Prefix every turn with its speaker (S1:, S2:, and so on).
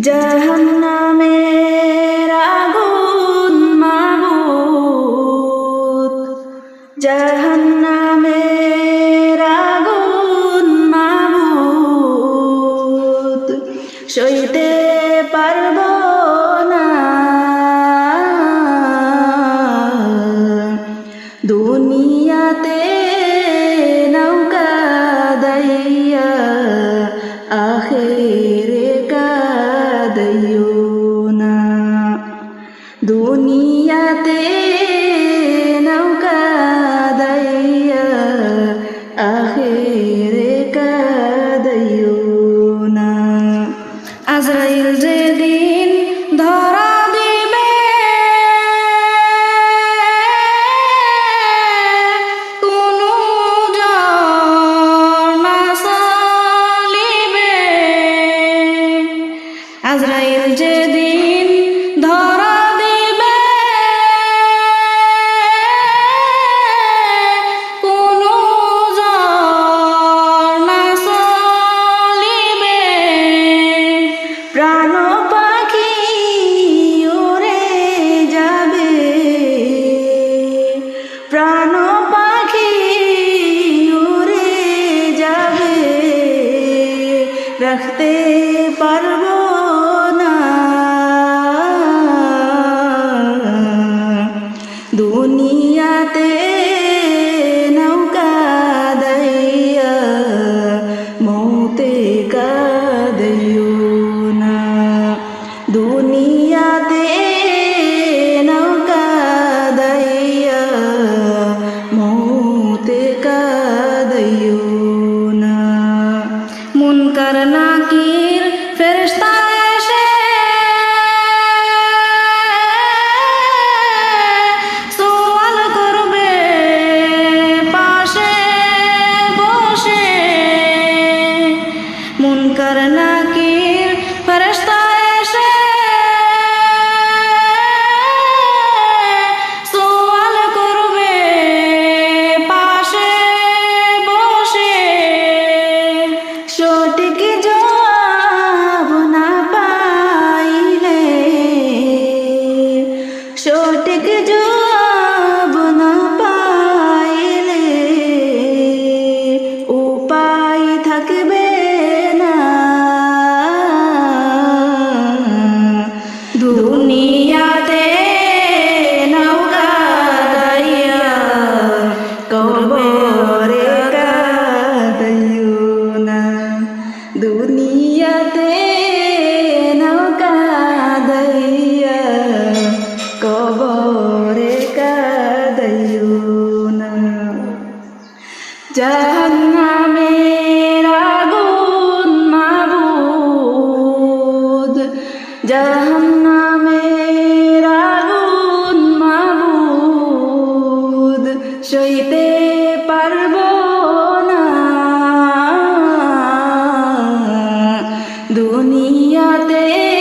S1: জহন্নামের আগুন মাগুত জহন্নামের আগুন মাগুত সইতে পারব দুনিয়াতে নৌকা দইয়া আখের দুনিয়াতে রাখতে পারো। নবরে কাঁদাইও না দুনিয়াতে নৌকা দইয়া কবরে কাঁদাইও না জাহান্নামে আগুন মাবুদ জাহান্ন সইতে পারব না। দুনিয়াতে